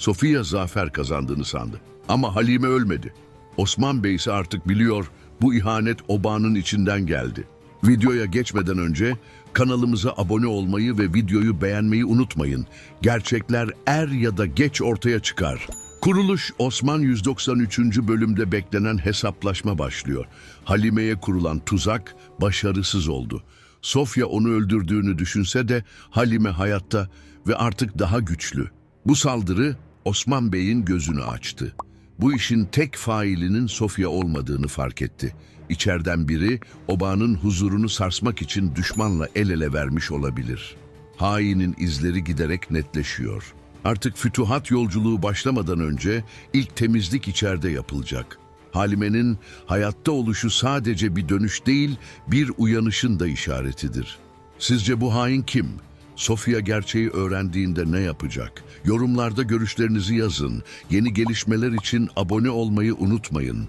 Sofia zafer kazandığını sandı. Ama Halime ölmedi. Osman Bey ise artık biliyor bu ihanet obanın içinden geldi. Videoya geçmeden önce kanalımıza abone olmayı ve videoyu beğenmeyi unutmayın. Gerçekler er ya da geç ortaya çıkar. Kuruluş Osman 193. bölümde beklenen hesaplaşma başlıyor. Halime'ye kurulan tuzak başarısız oldu. Sofya onu öldürdüğünü düşünse de Halime hayatta ve artık daha güçlü. Bu saldırı Osman Bey'in gözünü açtı. Bu işin tek failinin Sofya olmadığını fark etti. İçeriden biri obanın huzurunu sarsmak için düşmanla el ele vermiş olabilir. Hainin izleri giderek netleşiyor. Artık fütuhat yolculuğu başlamadan önce ilk temizlik içeride yapılacak. Halime'nin hayatta oluşu sadece bir dönüş değil, bir uyanışın da işaretidir. Sizce bu hain kim? Sofia gerçeği öğrendiğinde ne yapacak? Yorumlarda görüşlerinizi yazın. Yeni gelişmeler için abone olmayı unutmayın.